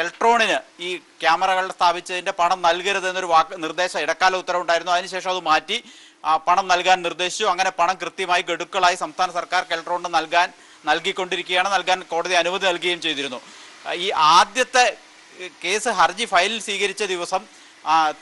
കെൽട്രോണിന് ഈ ക്യാമറകൾ സ്ഥാപിച്ചതിന്റെ പണം നൽകരുത് എന്നൊരു വാക്ക് നിർദ്ദേശം ഇടക്കാല ഉത്തരവുണ്ടായിരുന്നു. അതിനുശേഷം അത് മാറ്റി. പണം നൽകാൻ നിർദ്ദേശിച്ചു. അങ്ങനെ പണം കൃത്യമായി ഗഡുക്കളായി സംസ്ഥാന സർക്കാർ കെൽട്രോണിന് നൽകാൻ നൽകിക്കൊണ്ടിരിക്കുകയാണ്. നൽകാൻ കോടതി അനുമതി നൽകുകയും ചെയ്തിരുന്നു. ഈ ആദ്യത്തെ കേസ് ഹർജി ഫയൽ സ്വീകരിച്ച ദിവസം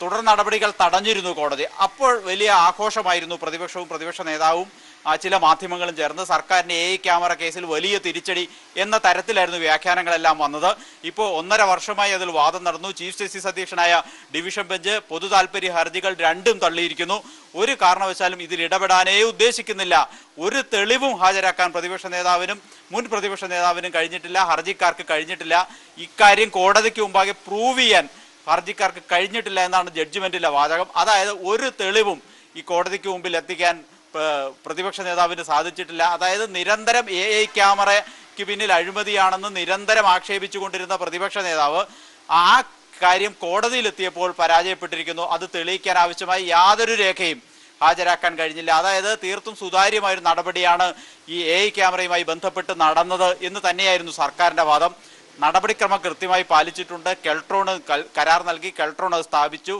തുടർ നടപടികൾ തടഞ്ഞിരുന്നു കോടതി. അപ്പോൾ വലിയ ആഘോഷമായിരുന്നു. പ്രതിപക്ഷവും പ്രതിപക്ഷ നേതാവും ചില മാധ്യമങ്ങളും ചേർന്ന് സർക്കാരിന്റെ എ ക്യാമറ കേസിൽ വലിയ തിരിച്ചടി എന്ന തരത്തിലായിരുന്നു വ്യാഖ്യാനങ്ങളെല്ലാം വന്നത്. ഇപ്പോൾ ഒന്നര വർഷമായി അതിൽ വാദം നടന്നു. ചീഫ് ജസ്റ്റിസ് അധ്യക്ഷനായ ഡിവിഷൻ ബെഞ്ച് പൊതു ഹർജികൾ രണ്ടും തള്ളിയിരിക്കുന്നു. ഒരു കാരണവശാലും ഇതിൽ ഇടപെടാനേ ഉദ്ദേശിക്കുന്നില്ല. ഒരു തെളിവും ഹാജരാക്കാൻ പ്രതിപക്ഷ നേതാവിനും മുൻ പ്രതിപക്ഷ നേതാവിനും കഴിഞ്ഞിട്ടില്ല. ഹർജിക്കാർക്ക് കഴിഞ്ഞിട്ടില്ല. ഇക്കാര്യം കോടതിക്ക് മുമ്പാകെ പ്രൂവ് ചെയ്യാൻ ഹർജിക്കാർക്ക് കഴിഞ്ഞിട്ടില്ല എന്നാണ് ജഡ്ജ്മെന്റിലെ വാചകം. അതായത് ഒരു തെളിവും ഈ കോടതിക്ക് മുമ്പിൽ എത്തിക്കാൻ പ്രതിപക്ഷ നേതാവിന് സാധിച്ചിട്ടില്ല. അതായത് നിരന്തരം എ ഐ ക്യാമറയ്ക്ക് പിന്നിൽ അഴിമതിയാണെന്ന് നിരന്തരം ആക്ഷേപിച്ചുകൊണ്ടിരുന്ന പ്രതിപക്ഷ നേതാവ് ആ കാര്യം കോടതിയിലെത്തിയപ്പോൾ പരാജയപ്പെട്ടിരിക്കുന്നു. അത് തെളിയിക്കാൻ ആവശ്യമായി യാതൊരു രേഖയും ഹാജരാക്കാൻ കഴിഞ്ഞില്ല. അതായത് തീർത്തും സുതാര്യമായ ഒരു നടപടിയാണ് ഈ എ ക്യാമറയുമായി ബന്ധപ്പെട്ട് നടന്നത് എന്ന് തന്നെയായിരുന്നു സർക്കാരിന്റെ വാദം. നടപടിക്രമം കൃത്യമായി പാലിച്ചിട്ടുണ്ട്. കെൽട്രോണ് കരാർ നൽകി കെൽട്രോൺ അത് സ്ഥാപിച്ചു.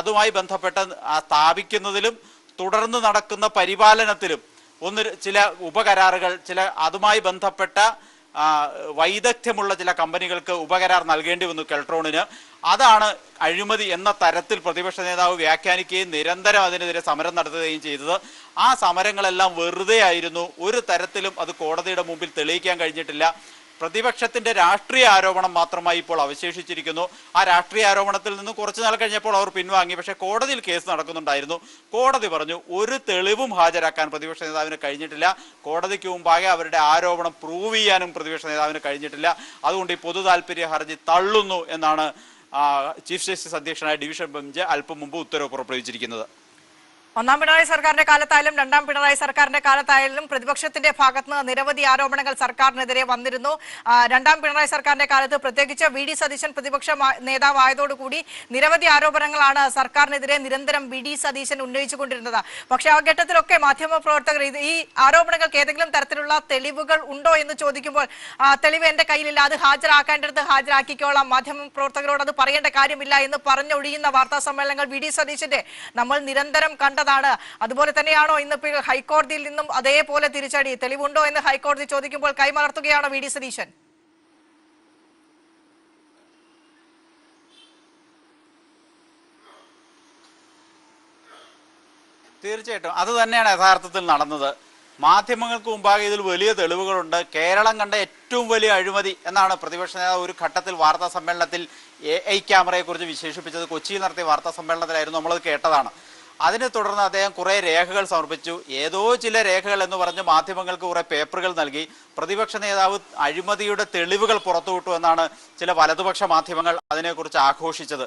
അതുമായി ബന്ധപ്പെട്ട് സ്ഥാപിക്കുന്നതിലും തുടർന്ന് നടക്കുന്ന പരിപാലനത്തിലും ഒന്ന് ചില ഉപകരാറുകൾ ചില അതുമായി ബന്ധപ്പെട്ട വൈദഗ്ധ്യമുള്ള ചില കമ്പനികൾക്ക് ഉപകരാർ നൽകേണ്ടി വന്നു കെൽട്രോണിന്. അതാണ് അഴിമതി എന്ന തരത്തിൽ പ്രതിപക്ഷ നേതാവ് വ്യാഖ്യാനിക്കുകയും നിരന്തരം അതിനെതിരെ സമരം നടത്തുകയും ചെയ്തത്. ആ സമരങ്ങളെല്ലാം വെറുതെ ആയിരുന്നു. ഒരു തരത്തിലും അത് കോടതിയുടെ മുമ്പിൽ തെളിയിക്കാൻ കഴിഞ്ഞിട്ടില്ല. പ്രതിപക്ഷത്തിന്റെ രാഷ്ട്രീയ ആരോപണം മാത്രമായി ഇപ്പോൾ അവശേഷിച്ചിരിക്കുന്നു. ആ രാഷ്ട്രീയ ആരോപണത്തിൽ നിന്ന് കുറച്ചു നാൾ കഴിഞ്ഞപ്പോൾ അവർ പിൻവാങ്ങി. പക്ഷേ കോടതിയിൽ കേസ് നടക്കുന്നുണ്ടായിരുന്നു. കോടതി പറഞ്ഞു ഒരു തെളിവും ഹാജരാക്കാൻ പ്രതിപക്ഷ നേതാവിന് കഴിഞ്ഞിട്ടില്ല. കോടതിക്ക് മുമ്പാകെ അവരുടെ ആരോപണം പ്രൂവ് ചെയ്യാനും പ്രതിപക്ഷ നേതാവിന് കഴിഞ്ഞിട്ടില്ല. അതുകൊണ്ട് ഈ പൊതു താല്പര്യ ഹർജി തള്ളുന്നു എന്നാണ് ചീഫ് ജസ്റ്റിസ് അധ്യക്ഷനായ ഡിവിഷൻ ബെഞ്ച് അല്പം മുമ്പ് ഉത്തരവ് പുറപ്പെടുവിച്ചിരിക്കുന്നത്. ഒന്നാം പിണറായി സർക്കാരിന്റെ കാലത്തായാലും രണ്ടാം പിണറായി സർക്കാരിന്റെ കാലത്തായാലും പ്രതിപക്ഷത്തിന്റെ ഭാഗത്ത് നിന്ന് നിരവധി ആരോപണങ്ങൾ സർക്കാരിനെതിരെ വന്നിരുന്നു. രണ്ടാം പിണറായി സർക്കാരിന്റെ കാലത്ത് പ്രത്യേകിച്ച് വി ഡി സതീശൻ പ്രതിപക്ഷ നേതാവായതോടുകൂടി നിരവധി ആരോപണങ്ങളാണ് സർക്കാരിനെതിരെ നിരന്തരം വി ഡി സതീശൻ ഉന്നയിച്ചുകൊണ്ടിരുന്നത്. പക്ഷേ ആ ഘട്ടത്തിലൊക്കെ മാധ്യമ പ്രവർത്തകർ ഈ ആരോപണങ്ങൾക്ക് ഏതെങ്കിലും തരത്തിലുള്ള തെളിവുകൾ ഉണ്ടോ എന്ന് ചോദിക്കുമ്പോൾ തെളിവ് എന്റെ കയ്യിലില്ല അത് ഹാജരാക്കേണ്ടത് ഹാജരാക്കിക്കോളാം. മാധ്യമ പ്രവർത്തകരോട് അത് പറയേണ്ട കാര്യമില്ല എന്ന് പറഞ്ഞൊഴിയുന്ന വാർത്താ സമ്മേളനങ്ങൾ വി ഡി സതീശന്റെ നമ്മൾ നിരന്തരം കണ്ടതാണ് അതുപോലെ തന്നെയാണോ ഇന്ന് ഹൈക്കോടതിയിൽ നിന്നും അതേപോലെ തിരിച്ചടി? തെളിവുണ്ടോ എന്ന് ഹൈക്കോടതി ചോദിക്കുമ്പോൾ കൈമലർത്തുകയാണോ വി. ഡി. സതീശൻ? തീർച്ചയായിട്ടും. അത് തന്നെയാണ് യഥാർത്ഥത്തിൽ നടന്നത്. മാധ്യമങ്ങൾക്ക് മുമ്പാകെ ഇതിൽ വലിയ തെളിവുകളുണ്ട്. കേരളം കണ്ട ഏറ്റവും വലിയ അഴിമതി എന്നാണ് പ്രതിപക്ഷ നേതാവ് ഒരു ഘട്ടത്തിൽ വാർത്താ സമ്മേളനത്തിൽ എ ഐ ക്യാമറയെക്കുറിച്ച് വിശേഷിപ്പിച്ചത്. കൊച്ചിയിൽ നടത്തിയ വാർത്താ സമ്മേളനത്തിലായിരുന്നു നമ്മളത് കേട്ടതാണ്. അതിനെ തുടർന്ന് അദ്ദേഹം കുറെ രേഖകൾ സമർപ്പിച്ചു. ഏതോ ചില രേഖകൾ എന്ന് പറഞ്ഞ് മാധ്യമങ്ങൾക്ക് കുറെ പേപ്പറുകൾ നൽകി. പ്രതിപക്ഷ നേതാവ് അഴിമതിയുടെ തെളിവുകൾ പുറത്തുവിട്ടു എന്നാണ് ചില വലതുപക്ഷ മാധ്യമങ്ങൾ അതിനെക്കുറിച്ച് ആഘോഷിച്ചത്.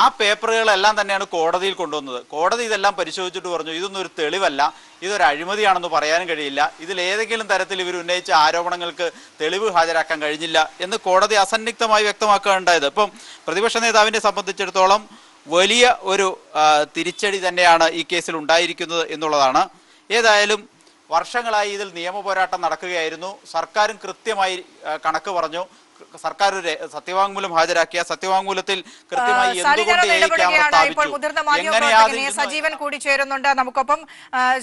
ആ പേപ്പറുകളെല്ലാം തന്നെയാണ് കോടതിയിൽ കൊണ്ടുവന്നത്. കോടതി ഇതെല്ലാം പരിശോധിച്ചിട്ട് പറഞ്ഞു ഇതൊന്നും ഒരു തെളിവല്ല. ഇതൊരു അഴിമതിയാണെന്ന് പറയാനും കഴിയില്ല. ഇതിൽ ഏതെങ്കിലും തരത്തിൽ ഇവർ ഉന്നയിച്ച ആരോപണങ്ങൾക്ക് തെളിവ് ഹാജരാക്കാൻ കഴിഞ്ഞില്ല എന്ന് കോടതി അസന്നിഗ്ധമായി വ്യക്തമാക്കുകയുണ്ടായത് ഇപ്പം പ്രതിപക്ഷ നേതാവിനെ സംബന്ധിച്ചിടത്തോളം വലിയ ഒരു തിരിച്ചടി തന്നെയാണ് ഈ കേസിൽ ഉണ്ടായിരിക്കുന്നത് എന്നുള്ളതാണ്. ഏതായാലും വർഷങ്ങളായി ഇതിൽ നിയമ പോരാട്ടം നടക്കുകയായിരുന്നു. സർക്കാരും കൃത്യമായി കണക്ക് പറഞ്ഞു. സർക്കാർ ഒരു സത്യവാങ്മൂലം ഹാജരാക്കിയ സത്യവാങ്മൂലത്തിൽ കൃത്യമായി എന്തുകൊണ്ട് സജീവൻ കൂടി ചേരുന്നുണ്ട്. നമുക്കൊപ്പം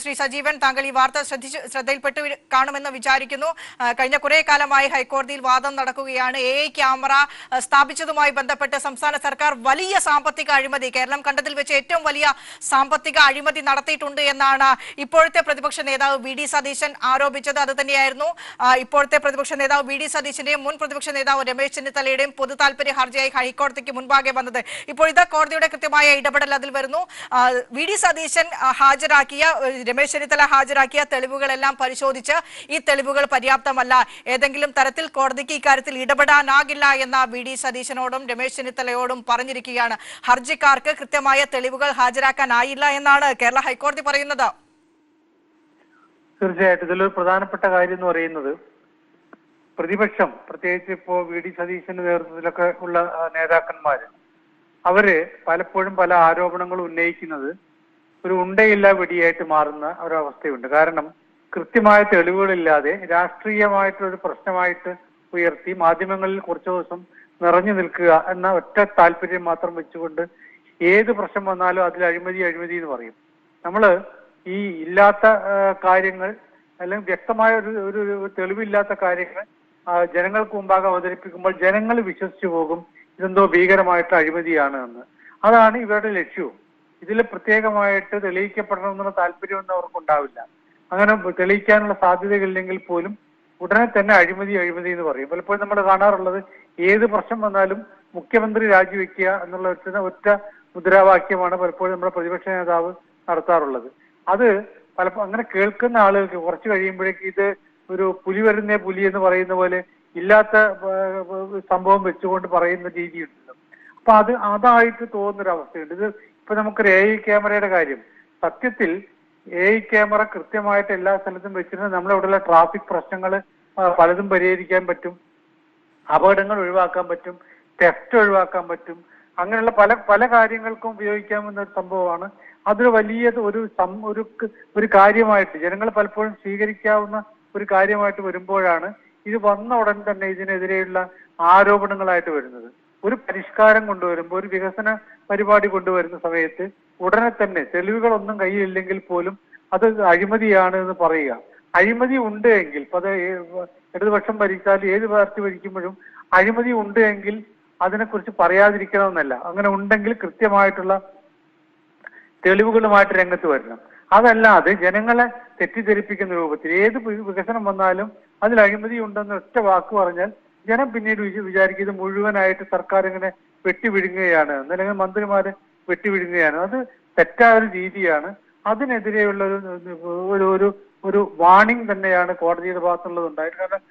ശ്രീ സജീവൻ താങ്കൾ ഈ വാർത്ത ശ്രദ്ധിച്ച് ശ്രദ്ധയിൽപ്പെട്ട് കാണുമെന്ന് വിചാരിക്കുന്നു. കഴിഞ്ഞ കുറെ കാലമായി ഹൈക്കോടതിയിൽ വാദം നടക്കുകയാണ്. എ ക്യാമറ സ്ഥാപിച്ചതുമായി ബന്ധപ്പെട്ട് സംസ്ഥാന സർക്കാർ വലിയ സാമ്പത്തിക അഴിമതി കേരളം കണ്ടതിൽ വെച്ച് ഏറ്റവും വലിയ സാമ്പത്തിക അഴിമതി നടത്തിയിട്ടുണ്ട് എന്നാണ് ഇപ്പോഴത്തെ പ്രതിപക്ഷ നേതാവ് വി ഡി സതീശൻ ആരോപിച്ചത്. അത് തന്നെയായിരുന്നു. ഇപ്പോഴത്തെ പ്രതിപക്ഷ നേതാവ് വി ഡി സതീശന്റെയും മുൻ പ്രതിപക്ഷ നേതാവ് രമേശ് ചെന്നിത്തലയുടെയും പൊതു താല്പര്യ ഹർജിയായി ഹൈക്കോടതിക്ക് മുൻപാകെ വന്നത്. ഇപ്പോൾ ഇത് കോടതിയുടെ കൃത്യമായ ഇടപെടൽ അതിൽ വരുന്നു. വി. ഡി. സതീശൻ ഹാജരാക്കിയ രമേശ് ചെന്നിത്തല ഹാജരാക്കിയ തെളിവുകളെല്ലാം പരിശോധിച്ച് ഈ തെളിവുകൾ പര്യാപ്തമല്ല. ഏതെങ്കിലും തരത്തിൽ കോടതിക്ക് ഇക്കാര്യത്തിൽ ഇടപെടാനാകില്ല എന്ന വി. ഡി. സതീശനോടും രമേശ് ചെന്നിത്തലയോടും പറഞ്ഞിരിക്കുകയാണ്. ഹർജിക്കാർക്ക് കൃത്യമായ തെളിവുകൾ ഹാജരാക്കാനായില്ല എന്നാണ് കേരള ഹൈക്കോടതി പറയുന്നത്. തീർച്ചയായിട്ടും. ഇതിലൊരു പ്രധാനപ്പെട്ട കാര്യം എന്ന് പറയുന്നത് പ്രതിപക്ഷം പ്രത്യേകിച്ച് ഇപ്പോ വി ഡി സതീശന്റെ നേതൃത്വത്തിലൊക്കെ ഉള്ള നേതാക്കന്മാര് അവർ പലപ്പോഴും പല ആരോപണങ്ങളും ഉന്നയിക്കുന്നത് ഒരു ഉണ്ടയില്ല വെടിയായിട്ട് മാറുന്ന ഒരവസ്ഥയുണ്ട്. കാരണം കൃത്യമായ തെളിവുകളില്ലാതെ രാഷ്ട്രീയമായിട്ടൊരു പ്രശ്നമായിട്ട് ഉയർത്തി മാധ്യമങ്ങളിൽ കുറച്ച് ദിവസം നിറഞ്ഞു നിൽക്കുക എന്ന ഒറ്റ താല്പര്യം മാത്രം വെച്ചുകൊണ്ട് ഏത് പ്രശ്നം വന്നാലും അതിൽ അഴിമതി അഴിമതി എന്ന് പറയും. നമ്മൾ ഈ ഇല്ലാത്ത കാര്യങ്ങൾ അല്ലെങ്കിൽ വ്യക്തമായ ഒരു ഒരു തെളിവില്ലാത്ത കാര്യങ്ങൾ ജനങ്ങൾക്ക് മുമ്പാകെ അവതരിപ്പിക്കുമ്പോൾ ജനങ്ങൾ വിശ്വസിച്ചു പോകും ഇതെന്തോ ഭീകരമായിട്ട് അഴിമതിയാണ് എന്ന്. അതാണ് ഇവരുടെ ലക്ഷ്യവും. ഇതിൽ പ്രത്യേകമായിട്ട് തെളിയിക്കപ്പെടണമെന്നുള്ള താല്പര്യമൊന്നും അവർക്കുണ്ടാവില്ല. അങ്ങനെ തെളിയിക്കാനുള്ള സാധ്യതകളില്ലെങ്കിൽ പോലും ഉടനെ തന്നെ അഴിമതി അഴിമതി എന്ന് പറയും. പലപ്പോഴും നമ്മൾ കാണാറുള്ളത് ഏത് പ്രശ്നം വന്നാലും മുഖ്യമന്ത്രി രാജിവെക്കുക എന്നുള്ള ഒറ്റ ഒറ്റ മുദ്രാവാക്യമാണ് പലപ്പോഴും നമ്മുടെ പ്രതിപക്ഷ നേതാവ് നടത്താറുള്ളത്. അത് പലപ്പോഴും അങ്ങനെ കേൾക്കുന്ന ആളുകൾക്ക് കുറച്ച് കഴിയുമ്പോഴേക്ക് ഇത് ഒരു പുലി വരുന്നേ പുലി എന്ന് പറയുന്ന പോലെ ഇല്ലാത്ത സംഭവം വെച്ചുകൊണ്ട് പറയുന്ന രീതിയുണ്ടല്ലോ. അപ്പൊ അത് അതായിട്ട് തോന്നുന്നൊരു അവസ്ഥയുണ്ട് ഇത് ഇപ്പൊ നമുക്കൊരു എ ഐ ക്യാമറയുടെ കാര്യം. സത്യത്തിൽ എ ഐ ക്യാമറ കൃത്യമായിട്ട് എല്ലാ സ്ഥലത്തും വെച്ചിരുന്നത് ഉള്ള ട്രാഫിക് പ്രശ്നങ്ങൾ പലതും പരിഹരിക്കാൻ പറ്റും. അപകടങ്ങൾ ഒഴിവാക്കാൻ പറ്റും. ടെസ്റ്റ് ഒഴിവാക്കാൻ പറ്റും. അങ്ങനെയുള്ള പല പല കാര്യങ്ങൾക്കും ഉപയോഗിക്കാമെന്ന ഒരു സംഭവമാണ്. അതൊരു വലിയ ഒരു ഒരു ഒരു കാര്യമായിട്ട് ജനങ്ങൾ പലപ്പോഴും സ്വീകരിക്കാവുന്ന ഒരു കാര്യമായിട്ട് വരുമ്പോഴാണ് ഇത് വന്ന ഉടൻ തന്നെ ഇതിനെതിരെയുള്ള ആരോപണങ്ങളായിട്ട് വരുന്നത്. ഒരു പരിഷ്കാരം കൊണ്ടുവരുമ്പോൾ ഒരു വികസന പരിപാടി കൊണ്ടുവരുന്ന സമയത്ത് ഉടനെ തന്നെ തെളിവുകളൊന്നും കയ്യിലില്ലെങ്കിൽ പോലും അത് അഴിമതിയാണ് എന്ന് പറയുക. അഴിമതി ഉണ്ട് എങ്കിൽ അത് ഇടതുപക്ഷം ഭരിച്ചാൽ ഏത് പാർട്ടി ഭരിക്കുമ്പോഴും അഴിമതി ഉണ്ട് എങ്കിൽ അതിനെക്കുറിച്ച് പറയാതിരിക്കണമെന്നല്ല. അങ്ങനെ ഉണ്ടെങ്കിൽ കൃത്യമായിട്ടുള്ള തെളിവുകളുമായിട്ട് രംഗത്ത് വരണം. അതല്ലാതെ ജനങ്ങളെ തെറ്റിദ്ധരിപ്പിക്കുന്ന രൂപത്തിൽ. ഏത് വികസനം വന്നാലും അതിൽ അഴിമതി ഉണ്ടെന്ന് ഒറ്റ വാക്ക് പറഞ്ഞാൽ ജനം പിന്നീട് വിചാരിക്കുന്നത് മുഴുവനായിട്ട് സർക്കാർ ഇങ്ങനെ വെട്ടിവിഴുങ്ങുകയാണ്. അല്ലെങ്കിൽ മന്ത്രിമാരെ വെട്ടിവിഴുങ്ങുകയാണ്. അത് തെറ്റായ ഒരു രീതിയാണ്. അതിനെതിരെയുള്ള ഒരു ഒരു ഒരു വാണിംഗ് തന്നെയാണ് കോടതിയുടെ ഭാഗത്തുള്ളത് ഉണ്ടായത്. കാരണം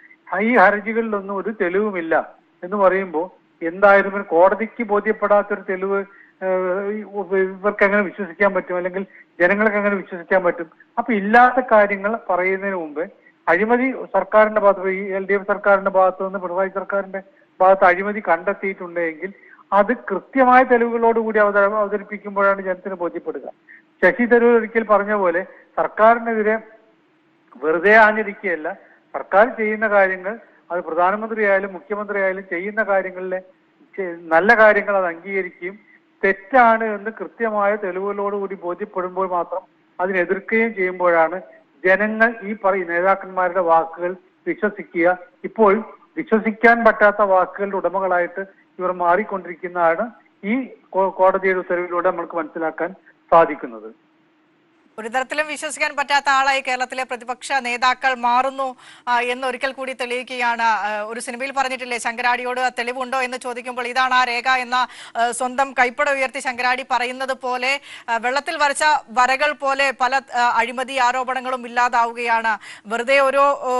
ഈ ഹർജികളിലൊന്നും ഒരു തെളിവുമില്ല എന്ന് പറയുമ്പോൾ എന്തായാലും കോടതിക്ക് ബോധ്യപ്പെടാത്തൊരു തെളിവ് ഇവർക്ക് എങ്ങനെ വിശ്വസിക്കാൻ പറ്റും. അല്ലെങ്കിൽ ജനങ്ങൾക്ക് എങ്ങനെ വിശ്വസിക്കാൻ പറ്റും. അപ്പൊ ഇല്ലാത്ത കാര്യങ്ങൾ പറയുന്നതിന് മുമ്പ് അഴിമതി സർക്കാരിന്റെ ഭാഗത്ത് ഈ എൽ ഡി എഫ് സർക്കാരിന്റെ ഭാഗത്ത് നിന്ന് പിണറായി സർക്കാരിന്റെ ഭാഗത്ത് അഴിമതി കണ്ടെത്തിയിട്ടുണ്ടെങ്കിൽ അത് കൃത്യമായ തെളിവുകളോടുകൂടി അവത അവതരിപ്പിക്കുമ്പോഴാണ് ജനത്തിന് ബോധ്യപ്പെടുക. ശശി തരൂർ ഒരിക്കൽ പറഞ്ഞ പോലെ സർക്കാരിനെതിരെ വെറുതെ ആഞ്ഞിരിക്കുകയല്ല സർക്കാർ ചെയ്യുന്ന കാര്യങ്ങൾ അത് പ്രധാനമന്ത്രി ആയാലും മുഖ്യമന്ത്രി ആയാലും ചെയ്യുന്ന കാര്യങ്ങളിലെ നല്ല കാര്യങ്ങൾ അത് അംഗീകരിക്കുകയും തെറ്റാണ് എന്ന് കൃത്യമായ തെളിവുകളോടുകൂടി ബോധ്യപ്പെടുമ്പോൾ മാത്രം അതിനെതിർക്കുകയും ചെയ്യുമ്പോഴാണ് ജനങ്ങൾ ഈ പറയും നേതാക്കന്മാരുടെ വാക്കുകൾ വിശ്വസിക്കുക. ഇപ്പോൾ വിശ്വസിക്കാൻ പറ്റാത്ത വാക്കുകളുടെ ഉടമകളായിട്ട് ഇവർ മാറിക്കൊണ്ടിരിക്കുന്നതാണ് ഈ കോടതിയുടെ ഉത്തരവിലൂടെ നമുക്ക് മനസ്സിലാക്കാൻ സാധിക്കുന്നത്. ഒരു തരത്തിലും വിശ്വസിക്കാൻ പറ്റാത്ത ആളായി കേരളത്തിലെ പ്രതിപക്ഷ നേതാക്കൾ മാറുന്നു ആ, എന്ന് ഒരിക്കൽ കൂടി തെളിയിക്കുകയാണ്. ഒരു സിനിമയിൽ പറഞ്ഞിട്ടില്ലേ ശങ്കരാടിയോട് തെളിവുണ്ടോ എന്ന് ചോദിക്കുമ്പോൾ ഇതാണ് ആ രേഖ എന്ന സ്വന്തം കൈപ്പട ഉയർത്തി ശങ്കരാടി പറയുന്നത് പോലെ വെള്ളത്തിൽ വരച്ച വരകൾ പോലെ പല അഴിമതി ആരോപണങ്ങളും ഇല്ലാതാവുകയാണ്. വെറുതെ ഒരു ഓ,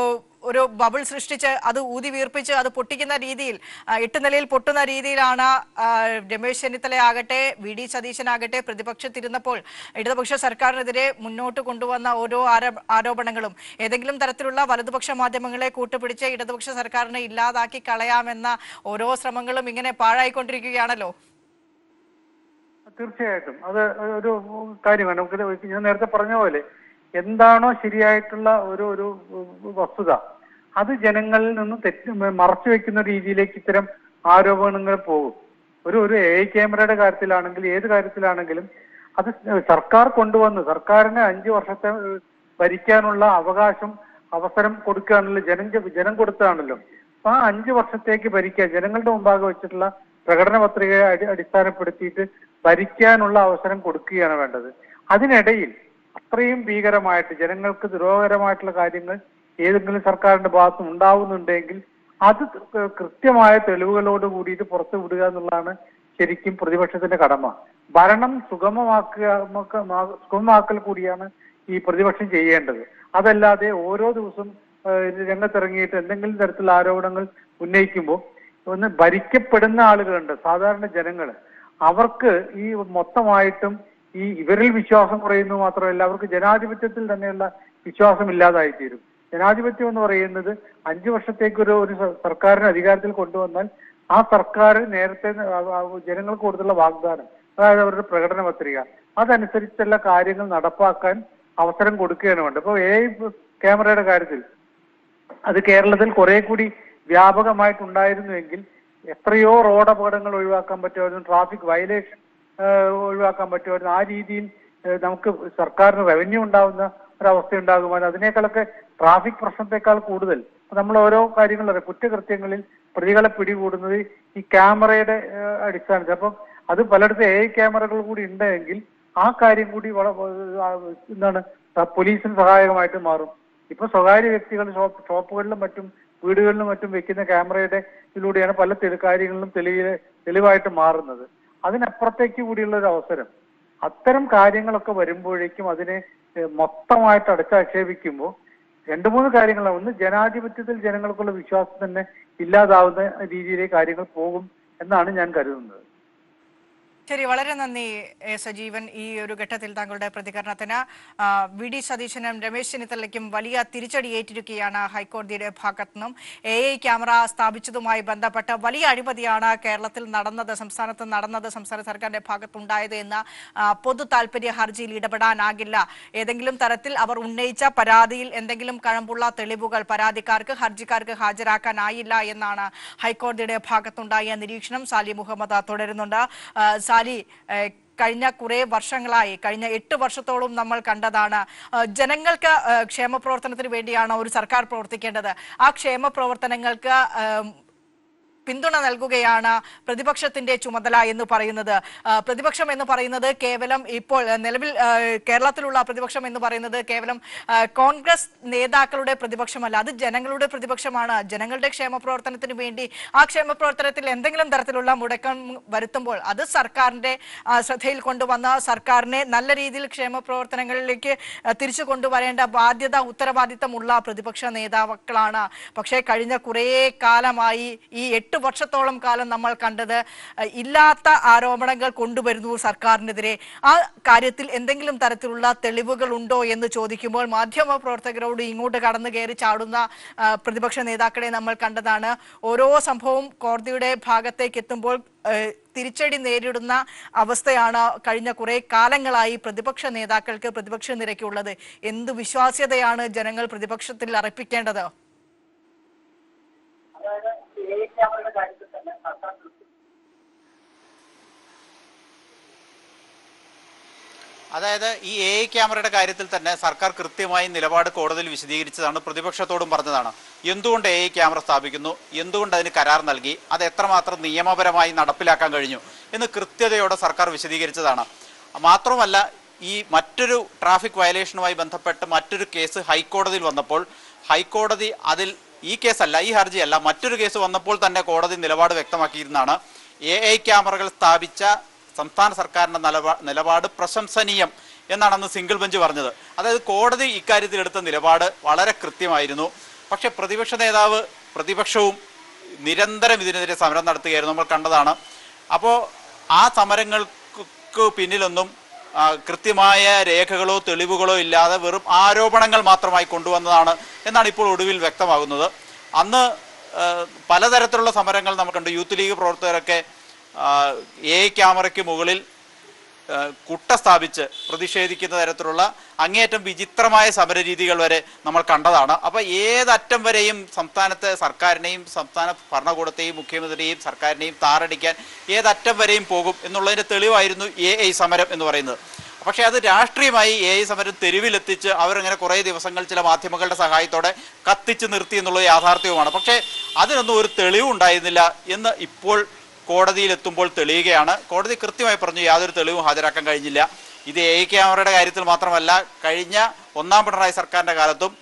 ഒരു ബബിൾ സൃഷ്ടിച്ച് അത് ഊതി വീർപ്പിച്ച് അത് പൊട്ടിക്കുന്ന രീതിയിൽ എട്ടുനിലയിൽ എട്ട് നിലയിൽ പൊട്ടുന്ന രീതിയിലാണ് രമേശ് ചെന്നിത്തല ആകട്ടെ വി ഡി സതീശനാകട്ടെ പ്രതിപക്ഷത്തിരുന്നപ്പോൾ ഇടതുപക്ഷ സർക്കാരിനെതിരെ മുന്നോട്ട് കൊണ്ടുവന്ന ഓരോ ആരോപണങ്ങളും. ഏതെങ്കിലും തരത്തിലുള്ള വലതുപക്ഷ മാധ്യമങ്ങളെ കൂട്ടുപിടിച്ച് ഇടതുപക്ഷ സർക്കാരിനെ ഇല്ലാതാക്കി കളയാമെന്ന ഓരോ ശ്രമങ്ങളും ഇങ്ങനെ പാഴായിക്കൊണ്ടിരിക്കുകയാണല്ലോ? തീർച്ചയായിട്ടും. അത് ഒരു കാര്യമാണ്. നമുക്ക് ഞാൻ നേരത്തെ പറഞ്ഞ പോലെ എന്താണോ ശരിയായിട്ടുള്ള ഒരു ഒരു വസ്തുത അത് ജനങ്ങളിൽ നിന്ന് തെറ്റ് മറച്ചു വെക്കുന്ന രീതിയിലേക്ക് ഇത്തരം ആരോപണങ്ങൾ പോകും. ഒരു ഒരു എ ഐ ക്യാമറയുടെ കാര്യത്തിലാണെങ്കിൽ ഏത് കാര്യത്തിലാണെങ്കിലും അത് സർക്കാർ കൊണ്ടുവന്ന് സർക്കാരിന് അഞ്ചു വർഷത്തെ ഭരിക്കാനുള്ള അവകാശം അവസരം കൊടുക്കുകയാണല്ലോ ജനം ജനം കൊടുത്താണല്ലോ അപ്പൊ ആ അഞ്ചു വർഷത്തേക്ക് ഭരിക്കാൻ ജനങ്ങളുടെ മുമ്പാകെ വെച്ചിട്ടുള്ള പ്രകടന പത്രികയെ അടി അടിസ്ഥാനപ്പെടുത്തിയിട്ട് ഭരിക്കാനുള്ള അവസരം കൊടുക്കുകയാണ് വേണ്ടത്. അതിനിടയിൽ അത്രയും ഭീകരമായിട്ട് ജനങ്ങൾക്ക് ദുരോഹകരമായിട്ടുള്ള കാര്യങ്ങൾ ഏതെങ്കിലും സർക്കാരിന്റെ ഭാഗത്തും ഉണ്ടാവുന്നുണ്ടെങ്കിൽ അത് കൃത്യമായ തെളിവുകളോട് കൂടിയിട്ട് പുറത്തു വിടുക എന്നുള്ളതാണ് ശരിക്കും പ്രതിപക്ഷത്തിന്റെ കടമ. ഭരണം സുഗമമാക്കുക മക്ക- സുഗമമാക്കൽ കൂടിയാണ് ഈ പ്രതിപക്ഷം ചെയ്യേണ്ടത്. അതല്ലാതെ ഓരോ ദിവസവും രംഗത്തിറങ്ങിയിട്ട് എന്തെങ്കിലും തരത്തിലുള്ള ആരോപണങ്ങൾ ഉന്നയിക്കുമ്പോൾ ഒന്ന് ഭരിക്കപ്പെടുന്ന ആളുകളുണ്ട് സാധാരണ ജനങ്ങൾ അവർക്ക് ഈ മൊത്തമായിട്ടും ഈ ഇവരിൽ വിശ്വാസം കുറയുന്നു മാത്രമല്ല അവർക്ക് ജനാധിപത്യത്തിൽ തന്നെയുള്ള വിശ്വാസം ഇല്ലാതായി തീരും ജനാധിപത്യം എന്ന് പറയുന്നത് അഞ്ചു വർഷത്തേക്ക് ഒരു ഒരു സർക്കാരിന് അധികാരത്തിൽ കൊണ്ടുവന്നാൽ ആ സർക്കാർ നേരത്തെ ജനങ്ങൾക്ക് കൊടുത്തുള്ള വാഗ്ദാനം അതായത് അവരുടെ പ്രകടന പത്രിക അതനുസരിച്ചുള്ള കാര്യങ്ങൾ നടപ്പാക്കാൻ അവസരം കൊടുക്കുകയാണ് വേണ്ടത്. ഇപ്പൊ എ ക്യാമറയുടെ കാര്യത്തിൽ അത് കേരളത്തിൽ കുറെ കൂടി വ്യാപകമായിട്ടുണ്ടായിരുന്നുവെങ്കിൽ എത്രയോ റോഡ് അപകടങ്ങൾ ഒഴിവാക്കാൻ പറ്റുമായിരുന്നു ട്രാഫിക് വയലേഷൻ ഒഴിവാക്കാൻ പറ്റുമായിരുന്നു. ആ രീതിയിൽ നമുക്ക് സർക്കാരിന് റവന്യൂ ഉണ്ടാവുന്ന ഒരവസ്ഥ ഉണ്ടാകുമായിരുന്നു അതിനേക്കാളൊക്കെ ട്രാഫിക് പ്രശ്നത്തെക്കാൾ കൂടുതൽ. നമ്മൾ ഓരോ കാര്യങ്ങളും കുറ്റകൃത്യങ്ങളിൽ പ്രതികളെ പിടികൂടുന്നത് ഈ ക്യാമറയുടെ അടിസ്ഥാനത്തിൽ. അപ്പം അത് പലയിടത്തും എ ക്യാമറകൾ കൂടി ഉണ്ടെങ്കിൽ ആ കാര്യം കൂടി എന്താണ് പോലീസിന് സഹായകമായിട്ട് മാറും. ഇപ്പൊ സ്വകാര്യ വ്യക്തികൾ ഷോപ്പ് ഷോപ്പുകളിലും മറ്റും വീടുകളിലും മറ്റും വെക്കുന്ന ക്യാമറയുടെ ഇതിലൂടെയാണ് പല കാര്യങ്ങളിലും തെളിവ് തെളിവായിട്ട് മാറുന്നത്. അതിനപ്പുറത്തേക്ക് കൂടിയുള്ള ഒരു അവസരം. അത്തരം കാര്യങ്ങളൊക്കെ വരുമ്പോഴേക്കും അതിനെ മൊത്തമായിട്ട് അടച്ചാക്ഷേപിക്കുമ്പോൾ രണ്ടു മൂന്ന് കാര്യങ്ങളാണ് ഒന്ന് ജനാധിപത്യത്തിൽ ജനങ്ങൾക്കുള്ള വിശ്വാസം തന്നെ ഇല്ലാതാവുന്ന രീതിയിലേക്ക് കാര്യങ്ങൾ പോകും എന്നാണ് ഞാൻ കരുതുന്നത്. ശരി വളരെ നന്ദി സജീവൻ ഈ ഒരു ഘട്ടത്തിൽ താങ്കളുടെ പ്രതികരണത്തിന്. വി. ഡി. സതീശനും രമേശ് ചെന്നിത്തലയ്ക്കും വലിയ തിരിച്ചടിയേറ്റിരിക്കുകയാണ് ഹൈക്കോടതിയുടെ ഭാഗത്തു നിന്നും. എ. ഐ. ക്യാമറ സ്ഥാപിച്ചതുമായി ബന്ധപ്പെട്ട് വലിയ അഴിമതിയാണ് കേരളത്തിൽ നടന്നത് സംസ്ഥാനത്ത് നടന്നത് സംസ്ഥാന സർക്കാരിന്റെ ഭാഗത്തുണ്ടായത് എന്ന പൊതു താല്പര്യ ഹർജിയിൽ ഇടപെടാനാകില്ല. ഏതെങ്കിലും തരത്തിൽ അവർ ഉന്നയിച്ച പരാതിയിൽ എന്തെങ്കിലും കഴമ്പുള്ള തെളിവുകൾ പരാതിക്കാർക്ക് ഹർജിക്കാർക്ക് ഹാജരാക്കാനായില്ല എന്നാണ് ഹൈക്കോടതിയുടെ ഭാഗത്തുണ്ടായ നിരീക്ഷണം. സാലി മുഹമ്മദ് തുടരുന്നുണ്ട്. ഏ, കഴിഞ്ഞ കുറെ വർഷങ്ങളായി കഴിഞ്ഞ എട്ട് വർഷത്തോളം നമ്മൾ കണ്ടതാണ്. ജനങ്ങൾക്ക് ക്ഷേമ പ്രവർത്തനത്തിന് വേണ്ടിയാണ് ഒരു സർക്കാർ പ്രവർത്തിക്കേണ്ടത്. ആ ക്ഷേമ പ്രവർത്തനങ്ങൾക്ക് പിന്തുണ നൽകുകയാണ് പ്രതിപക്ഷത്തിന്റെ ചുമതല എന്ന് പറയുന്നത്. പ്രതിപക്ഷം എന്ന് പറയുന്നത് കേവലം ഇപ്പോൾ നിലവിൽ കേരളത്തിലുള്ള പ്രതിപക്ഷം എന്ന് പറയുന്നത് കേവലം കോൺഗ്രസ് നേതാക്കളുടെ പ്രതിപക്ഷമല്ല. അത് ജനങ്ങളുടെ പ്രതിപക്ഷമാണ്. ജനങ്ങളുടെ ക്ഷേമ പ്രവർത്തനത്തിന് വേണ്ടി ആ ക്ഷേമ പ്രവർത്തനത്തിൽ എന്തെങ്കിലും തരത്തിലുള്ള മുടക്കം വരുത്തുമ്പോൾ അത് സർക്കാരിന്റെ ശ്രദ്ധയിൽ കൊണ്ടുവന്ന സർക്കാരിനെ നല്ല രീതിയിൽ ക്ഷേമ പ്രവർത്തനങ്ങളിലേക്ക് തിരിച്ചു കൊണ്ടുവരേണ്ട ബാധ്യത ഉത്തരവാദിത്തമുള്ള പ്രതിപക്ഷ നേതാക്കളാണ്. പക്ഷേ കഴിഞ്ഞ കുറേ കാലമായി ഈ എട്ട് വർഷത്തോളം കാലം നമ്മൾ കണ്ടത് ഇല്ലാത്ത ആരോപണങ്ങൾ കൊണ്ടുവരുന്നു സർക്കാരിനെതിരെ. ആ കാര്യത്തിൽ എന്തെങ്കിലും തരത്തിലുള്ള തെളിവുകൾ ഉണ്ടോ എന്ന് ചോദിക്കുമ്പോൾ മാധ്യമ പ്രവർത്തകരോട് ഇങ്ങോട്ട് കടന്നു കയറി ചാടുന്ന പ്രതിപക്ഷ നേതാക്കളെ നമ്മൾ കണ്ടതാണ്. ഓരോ സംഭവവും കോടതിയുടെ ഭാഗത്തേക്ക് എത്തുമ്പോൾ തിരിച്ചടി നേരിടുന്ന അവസ്ഥയാണ് കഴിഞ്ഞ കുറെ കാലങ്ങളായി പ്രതിപക്ഷ നേതാക്കൾക്ക് പ്രതിപക്ഷ നിരക്കുള്ളത് എന്ത് വിശ്വാസ്യതയാണ് ജനങ്ങൾ പ്രതിപക്ഷത്തിൽ അർപ്പിക്കേണ്ടത്? അതായത് ഈ എ ഐ ക്യാമറയുടെ കാര്യത്തിൽ തന്നെ സർക്കാർ കൃത്യമായി നിലപാട് കോടതിയിൽ വിശദീകരിച്ചതാണ് പ്രതിപക്ഷത്തോടും പറഞ്ഞതാണ്. എന്തുകൊണ്ട് എ ഐ ക്യാമറ സ്ഥാപിക്കുന്നു? എന്തുകൊണ്ട് അതിന് കരാർ നൽകി? അത് എത്രമാത്രം നിയമപരമായി നടപ്പിലാക്കാൻ കഴിഞ്ഞു? എന്ന് കൃത്യതയോടെ സർക്കാർ വിശദീകരിച്ചതാണ്. മാത്രമല്ല ഈ മറ്റൊരു ട്രാഫിക് വയലേഷനുമായി ബന്ധപ്പെട്ട് മറ്റൊരു കേസ് ഹൈക്കോടതിയിൽ വന്നപ്പോൾ ഹൈക്കോടതി അതിൽ ഈ കേസല്ല ഈ ഹർജിയല്ല. മറ്റൊരു കേസ് വന്നപ്പോൾ തന്നെ കോടതി നിലപാട് വ്യക്തമാക്കിയിരുന്നാണ്. എ ഐ ക്യാമറകൾ സ്ഥാപിച്ച സംസ്ഥാന സർക്കാരിന്റെ നിലപാ നിലപാട് പ്രശംസനീയം എന്നാണ് അന്ന് സിംഗിൾ ബെഞ്ച് പറഞ്ഞത്. അതായത് കോടതി ഇക്കാര്യത്തിൽ എടുത്ത നിലപാട് വളരെ കൃത്യമായിരുന്നു. പക്ഷെ പ്രതിപക്ഷ നേതാവ് പ്രതിപക്ഷവും നിരന്തരം ഇതിനെതിരെ സമരം നടത്തുകയായിരുന്നു. നമ്മൾ കണ്ടതാണ്. അപ്പോൾ ആ സമരങ്ങൾക്ക് പിന്നിലൊന്നും കൃത്യമായ രേഖകളോ തെളിവുകളോ ഇല്ലാതെ വെറും ആരോപണങ്ങൾ മാത്രമായി കൊണ്ടുവന്നതാണ് എന്നാണ് ഇപ്പോൾ ഒടുവിൽ വ്യക്തമാകുന്നത്. അന്ന് പലതരത്തിലുള്ള സമരങ്ങൾ നമുക്കുണ്ട്. യൂത്ത് ലീഗ് പ്രവർത്തകരൊക്കെ എ ക്യാമറയ്ക്ക് മുകളിൽ കുട്ട സ്ഥാപിച്ച് പ്രതിഷേധിക്കുന്ന തരത്തിലുള്ള അങ്ങേയറ്റം വിചിത്രമായ സമരരീതികൾ വരെ നമ്മൾ കണ്ടതാണ്. അപ്പോൾ ഏതറ്റം വരെയും സംസ്ഥാനത്തെ സർക്കാരിനെയും സംസ്ഥാന ഭരണകൂടത്തെയും മുഖ്യമന്ത്രിയെയും സർക്കാരിനെയും താറടിക്കാൻ ഏതറ്റം വരെയും പോകും എന്നുള്ളതിന്റെ തെളിവായിരുന്നു എ ഐ സമരം എന്ന് പറയുന്നത്. പക്ഷേ അത് രാഷ്ട്രീയമായി എ ഐ സമരം തെരുവിലെത്തിച്ച് അവരങ്ങനെ കുറേ ദിവസങ്ങൾ ചില മാധ്യമങ്ങളുടെ സഹായത്തോടെ കത്തിച്ച് നിർത്തി എന്നുള്ളത് യാഥാർത്ഥ്യവുമാണ്. പക്ഷേ അതിനൊന്നും ഒരു തെളിവുണ്ടായിരുന്നില്ല എന്ന് ഇപ്പോൾ കോടതിയിൽ എത്തുമ്പോൾ തെളിയുകയാണ്. കോടതി കൃത്യമായി പറഞ്ഞു യാതൊരു തെളിവും ഹാജരാക്കാൻ കഴിഞ്ഞില്ല. ഇത് എ ക്യാമറയുടെ കാര്യത്തിൽ മാത്രമല്ല കഴിഞ്ഞ ഒന്നാം പിണറായി സർക്കാരിന്റെ കാലത്തും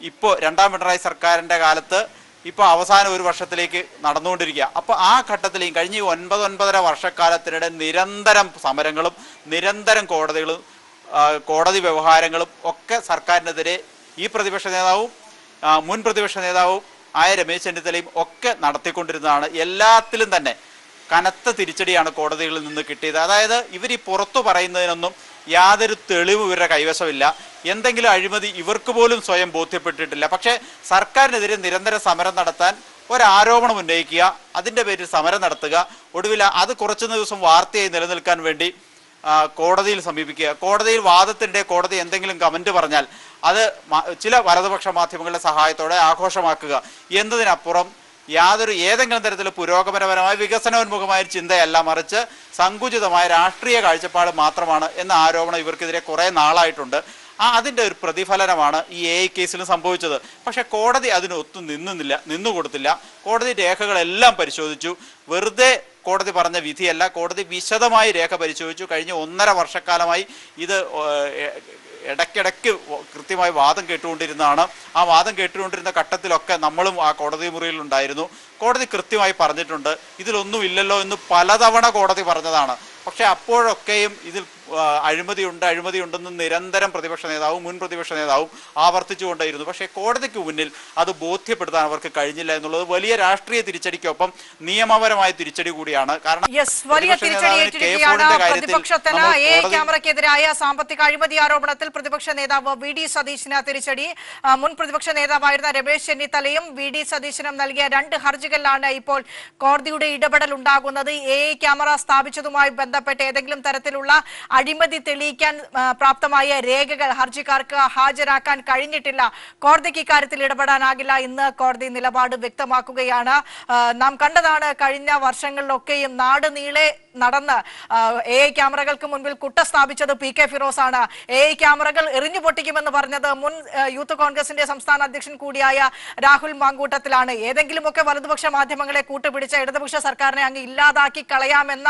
ഇപ്പോൾ രണ്ടാം പിണറായി സർക്കാരിന്റെ കാലത്ത് ഇപ്പോൾ അവസാന ഒരു വർഷത്തിലേക്ക് നടന്നുകൊണ്ടിരിക്കുക. അപ്പോൾ ആ ഘട്ടത്തിലേയും കഴിഞ്ഞ ഒൻപത് ഒൻപതര വർഷക്കാലത്തിനിടെ നിരന്തരം സമരങ്ങളും നിരന്തരം കോടതികളും കോടതി വ്യവഹാരങ്ങളും ഒക്കെ സർക്കാരിനെതിരെ ഈ പ്രതിപക്ഷ നേതാവും മുൻ പ്രതിപക്ഷ നേതാവും ആയ രമേശ് ചെന്നിത്തലയും ഒക്കെ നടത്തിക്കൊണ്ടിരുന്നതാണ്. എല്ലാത്തിലും തന്നെ കനത്ത തിരിച്ചടിയാണ് കോടതികളിൽ നിന്ന് കിട്ടിയത്. അതായത് ഇവർ ഈ പുറത്തു പറയുന്നതിനൊന്നും യാതൊരു തെളിവ് ഇവരുടെ കൈവശമില്ല. എന്തെങ്കിലും അഴിമതി ഇവർക്ക് പോലും സ്വയം ബോധ്യപ്പെട്ടിട്ടില്ല. പക്ഷേ സർക്കാരിനെതിരെ നിരന്തര സമരം നടത്താൻ ഒരാരോപണം ഉന്നയിക്കുക അതിന്റെ പേരിൽ സമരം നടത്തുക ഒടുവിൽ അത് കുറച്ച് ദിവസം വാർത്തയായി നിലനിൽക്കാൻ വേണ്ടി കോടതിയിൽ സമീപിക്കുക. കോടതിയിൽ വാദത്തിന്റെ കോടതി എന്തെങ്കിലും കമന്റ് പറഞ്ഞാൽ അത് ചില വലതുപക്ഷ മാധ്യമങ്ങളുടെ സഹായത്തോടെ ആഘോഷമാക്കുക എന്നതിനപ്പുറം യാതൊരു ഏതെങ്കിലും തരത്തിലുള്ള പുരോഗമനപരമായ വികസനോന്മുഖമായ ചിന്തയല്ല മറിച്ച് സങ്കുചിതമായ രാഷ്ട്രീയ കാഴ്ചപ്പാട് മാത്രമാണ് എന്ന ആരോപണം ഇവർക്കെതിരെ കുറേ നാളായിട്ടുണ്ട്. ആ അതിന്റെ ഒരു പ്രതിഫലനമാണ് ഈ എ ഐ കേസിലും സംഭവിച്ചത്. പക്ഷെ കോടതി അതിന് ഒത്തു നിന്നുന്നില്ല നിന്നുകൊടുത്തില്ല കോടതി രേഖകളെല്ലാം പരിശോധിച്ചു. വെറുതെ കോടതി പറഞ്ഞ വിധിയല്ല കോടതി വിശദമായി രേഖ പരിശോധിച്ചു. കഴിഞ്ഞ ഒന്നര വർഷക്കാലമായി ഇത് ഇടയ്ക്കിടയ്ക്ക് കൃത്യമായി വാദം കേട്ടുകൊണ്ടിരുന്നതാണ്. ആ വാദം കേട്ടുകൊണ്ടിരുന്ന ഘട്ടത്തിലൊക്കെ നമ്മളും ആ കോടതി മുറിയിൽ ഉണ്ടായിരുന്നു. കോടതി കൃത്യമായി പറഞ്ഞിട്ടുണ്ട്. ഇതിലൊന്നും ഇല്ലല്ലോ എന്ന് പലതവണ കോടതി പറഞ്ഞതാണ്. പക്ഷെ അപ്പോഴൊക്കെയും ഇതിൽ അഴിമതിയുണ്ട് അഴിമതിയുണ്ടെന്ന് നിരന്തരം പ്രതിപക്ഷ നേതാവും മുൻ പ്രതിപക്ഷ നേതാവും ആവർത്തിച്ചുകൊണ്ടേയിരുന്നു. പക്ഷേ കോടതിക്ക് മുന്നിൽ അത് ബോധ്യപ്പെടുത്താൻ അവർക്ക് കഴിഞ്ഞില്ല എന്നുള്ളത് വലിയ രാഷ്ട്രീയ തിരിച്ചടിക്കൊപ്പം നിയമപരമായ തിരിച്ചടി കൂടിയാണ്. കാരണം വലിയ പ്രതിപക്ഷത്തിന് എ ക്യാമറയ്ക്കെതിരായ സാമ്പത്തിക അഴിമതി ആരോപണത്തിൽ പ്രതിപക്ഷ നേതാവ് വി ഡി സതീശിന് തിരിച്ചടി. മുൻ പ്രതിപക്ഷ നേതാവായിരുന്ന രമേശ് ചെന്നിത്തലയും വി ഡി സതീശനും നൽകിയ രണ്ട് ഹർജികളിലാണ് ഇപ്പോൾ കോടതിയുടെ ഇടപെടൽ ഉണ്ടാകുന്നത്. എ ക്യാമറ സ്ഥാപിച്ചതുമായി ബന്ധപ്പെട്ട് ഏതെങ്കിലും തരത്തിലുള്ള അഴിമതി തെളിയിക്കാൻ പ്രാപ്തമായ രേഖകൾ ഹർജിക്കാർക്ക് ഹാജരാക്കാൻ കഴിഞ്ഞിട്ടില്ല. കോടതിക്ക് ഇക്കാര്യത്തിൽ ഇടപെടാനാകില്ല. ഇന്ന് കോടതി നിലപാട് വ്യക്തമാക്കുകയാണ്. നാം കണ്ടതാണ് കഴിഞ്ഞ വർഷങ്ങളിലൊക്കെയും നാട് നീളെ നടന്ന് എ ഐ ക്യാമറകൾക്ക് മുൻപിൽ കുട്ട സ്ഥാപിച്ചത് പി കെ ഫിറോസ് ആണ് എ ഐ ക്യാമറകൾ എറിഞ്ഞു പൊട്ടിക്കുമെന്ന് പറഞ്ഞത് മുൻ യൂത്ത് കോൺഗ്രസിന്റെ സംസ്ഥാന അധ്യക്ഷൻ കൂടിയായ രാഹുൽ മാങ്കൂട്ടത്തിലാണ്. ഏതെങ്കിലുമൊക്കെ വലതുപക്ഷ മാധ്യമങ്ങളെ കൂട്ടുപിടിച്ച ഇടതുപക്ഷ സർക്കാരിനെ അങ്ങ് ഇല്ലാതാക്കി കളയാമെന്ന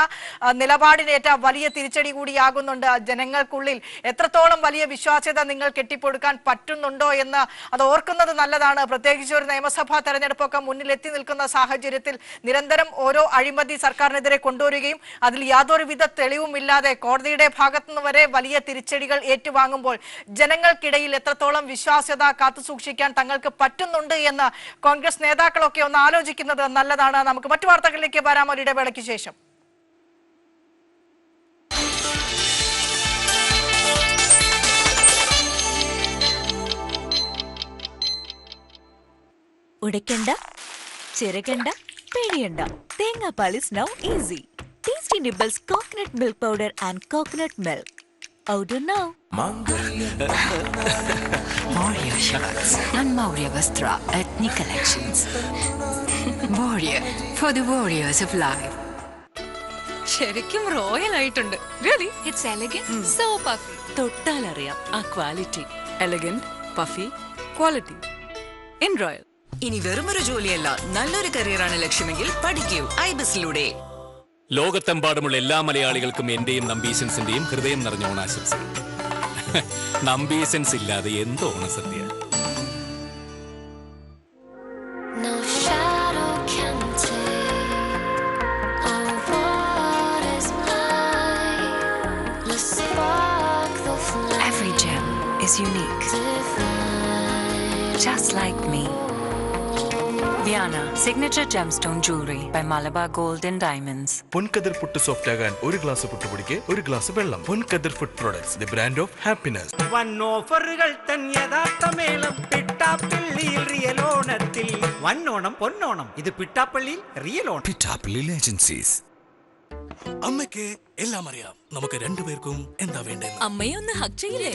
നിലപാടിനേറ്റ വലിയ തിരിച്ചടി കൂടിയാകുന്നുണ്ട് ജനങ്ങൾക്കുള്ളിൽ. എത്രത്തോളം വലിയ വിശ്വാസ്യത നിങ്ങൾ കെട്ടിപ്പൊടുക്കാൻ പറ്റുന്നുണ്ടോ എന്ന് അത് ഓർക്കുന്നത് നല്ലതാണ്. പ്രത്യേകിച്ച് ഒരു നിയമസഭാ തെരഞ്ഞെടുപ്പൊക്കെ മുന്നിലെത്തി നിൽക്കുന്ന സാഹചര്യത്തിൽ നിരന്തരം ഓരോ അഴിമതി സർക്കാരിനെതിരെ കൊണ്ടുവരികയും അതിൽ യാതൊരുവിധ തെളിവുമില്ലാതെ കോടതിയുടെ ഭാഗത്തുനിന്ന് വരെ വലിയ തിരിച്ചടികൾ ഏറ്റുവാങ്ങുമ്പോൾ ജനങ്ങൾക്കിടയിൽ എത്രത്തോളം വിശ്വാസ്യത കാത്തുസൂക്ഷിക്കാൻ തങ്ങൾക്ക് പറ്റുന്നുണ്ട് എന്ന് കോൺഗ്രസ് നേതാക്കളൊക്കെ ഒന്ന് ആലോചിക്കുന്നത് നല്ലതാണ്. നമുക്ക് മറ്റു വാർത്തകളിലേക്ക് വരാം. ഒരു ഇടവേളയ്ക്ക് ശേഷം. ഉടയ്ക്കണ്ട ചിരകണ്ട പേടിയണ്ട. തേങ്ങാപ്പാൽ is now easy Tasty Nibbles coconut milk powder and coconut milk powder now Maurya Vastra Ethnic Collections. Warrior. For the warriors of life. ശരിക്കും റോയൽ ആയിട്ടുണ്ട്. Really it's elegant so puffy തൊട്ടാൽ അറിയാം ആ quality elegant puffy quality in royal ഇനി വെറുമൊരു ജോലിയല്ല നല്ലൊരു കരിയറാണ് ലക്ഷ്യമെങ്കിൽ പഠിക്കൂ. ഐബസിലൂടെ. ലോകത്തെമ്പാടുമുള്ള എല്ലാ മലയാളികൾക്കും എന്റെയും നമ്പീശൻസിന്റെയും ഹൃദയം നിറഞ്ഞ ഓണാശംസ നമ്പീശൻസ് ഇല്ലാതെ എന്തോ ഓണസദ്യ. Is unique, just like me. Viana Signature Gemstone Jewelry by Malabar Gold and Diamonds. Ponkathir puttu soft ആകാൻ ഒരു ഗ്ലാസ് പുട്ടുപൊടിക്ക് ഒരു ഗ്ലാസ് വെള്ളം. Ponkathir food products the brand of happiness വൻ ഓഫറുകൾ തൻ യഥാർത്ഥ മേളം പിട്ടാപ്പള്ളിയിൽ റിയൽ ഓണത്തിൽ. വന്നോണം പൊന്നോണം ഇത് പിട്ടാപ്പള്ളിയിൽ റിയൽ ഓണം. പിറ്റാപ്പിളിൽ ഏജൻസീസ് അമ്മയ്ക്ക് എല്ലാം അറിയാം. നമുക്ക് രണ്ടുപേർക്കും എന്താ വേണ്ടത് അമ്മയെ ഒന്ന് ഹക്ക് ചെയ്യില്ലേ